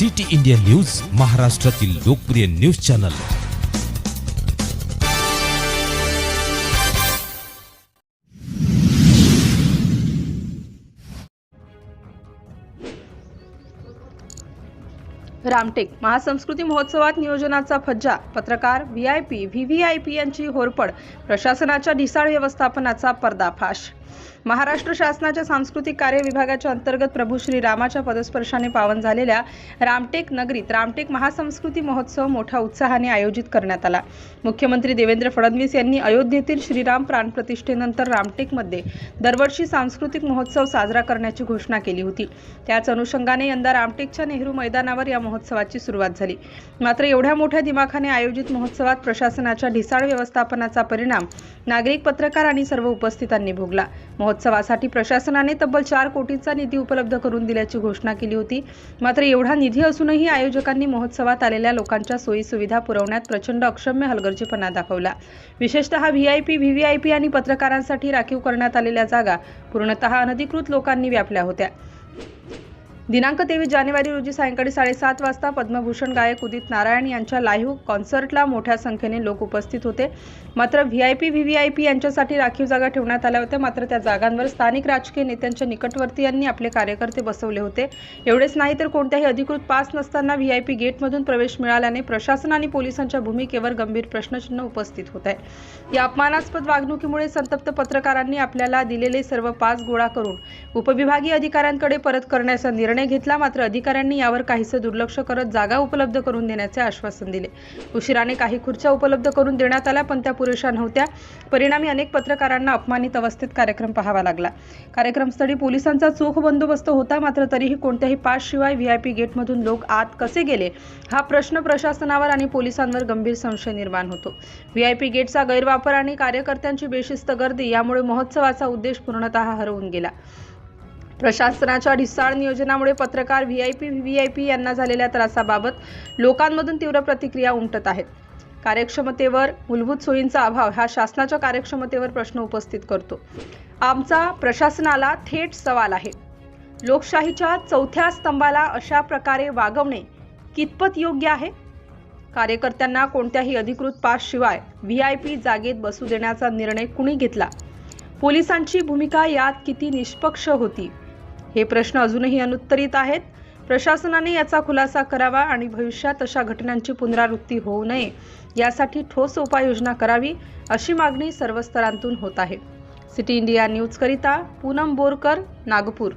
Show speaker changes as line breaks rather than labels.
City India news महाराष्ट्रातील लोकप्रिय news channel.
Ramtek महासंस्कृती महोत्सवात नियोजनाचा फज्जा. पत्रकार V I P V V I P यांची होरपड. प्रशासनाच्या ढिसाळ व्यवस्थापनाचा पर्दाफाश. महाराष्ट्र शासनाच्या सांस्कृतिक कार्य विभागाच्या अंतर्गत प्रभू श्री रामाच्या पदस्पर्शाने पावन झालेल्या रामटेक नगरीत रामटेक महासंस्कृती महोत्सव मोठ्या उत्साहाने आयोजित करण्यात आला. मुख्यमंत्री देवेंद्र फडणवीस यांनी अयोध्येतील श्रीराम प्राणप्रतिष्ठेनंतर रामटेकमध्ये दरवर्षी सांस्कृतिक महोत्सव साजरा करण्याची घोषणा केली होती. त्याच अनुषंगाने यंदा रामटेकच्या नेहरू मैदानावर या महोत्सवाची सुरुवात झाली. मात्र एवढ्या मोठ्या दिमाखाने आयोजित महोत्सवात प्रशासनाच्या ढिसाळ व्यवस्थापनाचा परिणाम नागरिक पत्रकार आणि सर्व उपस्थितांनी भोगला. महोत्सवासाठी प्रशासनाने तब्बल चार कोटींचा निधी उपलब्ध करून दिल्याची घोषणा केली होती. मात्र एवढा निधी असूनही आयोजकांनी महोत्सवात आलेल्या लोकांच्या सोयीसुविधा पुरवण्यात प्रचंड अक्षम्य हलगर्जीपणा दाखवला. विशेषतः V I P V V I P आणि पत्रकारांसाठी राखीव करण्यात आलेल्या जागा पूर्णतः अनधिकृत लोकांनी व्यापल्या होत्या. दिनांक तेवीस जानेवारी रोजी सायंकाळी साडेसात वाजता पद्मभूषण गायक उदित नारायण यांच्या लाईव्ह कॉन्सर्टला मोठ्या संख्येने लोक उपस्थित होते. मात्र V I P V V I P यांच्यासाठी राखीव जागा ठेवण्यात आल्या होत्या. मात्र त्या जागांवर स्थानिक राजकीय नेत्यांच्या निकटवर्तीयांनी आपले कार्यकर्ते बसवले होते. एवढेच नाही तर कोणत्याही अधिकृत पास नसताना व्ही आय पी गेटमधून प्रवेश मिळाल्याने प्रशासन आणि पोलिसांच्या भूमिकेवर गंभीर प्रश्नचिन्ह उपस्थित होत आहे. या अपमानास्पद वागणुकीमुळे संतप्त पत्रकारांनी आपल्याला दिलेले सर्व पास गोळा करून उपविभागीय अधिकाऱ्यांकडे परत करण्याचा निर्णय घेतला मात्र अधिकाऱ्यांनी यावर काहीसे दुर्लक्ष करत जागा उपलब्ध करून देण्याचे आश्वासन दिले. उशिराने काही खुर्च्या उपलब्ध करून देण्यात आल्या पण त्या पुरेशा नव्हत्या. परिणामी अनेक पत्रकारांना अपमानित अवस्थेत कार्यक्रम पाहावा लागला. कार्यक्रमस्थळी पोलिसांचा चोख बंदोबस्त होता मात्र तरीही कोणत्याही पासशिवाय व्ही आय पी गेटमधून लोक आत कसे गेले हा प्रश्न प्रशासनावर आणि पोलिसांवर गंभीर संशय निर्माण होतो. व्ही आय पी गेटचा गैरवापर आणि कार्यकर्त्यांची बेशिस्त गर्दी यामुळे महोत्सवाचा उद्देश पूर्णतः हरवून गेला. प्रशासनाच्या ढिसाळ नियोजनामुळे पत्रकार V I P V I P यांना झालेल्या त्रासाबाबत लोकांमधून तीव्र प्रतिक्रिया उमटत आहेत. कार्यक्षमतेवर मूलभूत सोयींचा अभाव हा शासनाच्या कार्यक्षमतेवर प्रश्न उपस्थित करतो. आमचा प्रशासनाला थेट सवाल आहे. लोकशाहीच्या चौथ्या स्तंभाला अशा प्रकारे वागवणे कितपत योग्य आहे? कार्यकर्त्यांना कोणत्याही अधिकृत पास शिवाय व्ही आय पी जागेत बसू देण्याचा निर्णय कुणी घेतला? पोलिसांची भूमिका यात किती निष्पक्ष होती? हे प्रश्न अजूनही अनुत्तरित आहेत. प्रशासनाने याचा खुलासा करावा आणि भविष्यात अशा घटनांची पुनरावृत्ती होऊ नये यासाठी ठोस उपाययोजना करावी अशी मागणी सर्व स्तरांतून होत आहे. सिटी इंडिया न्यूजकरिता पूनम बोरकर नागपूर.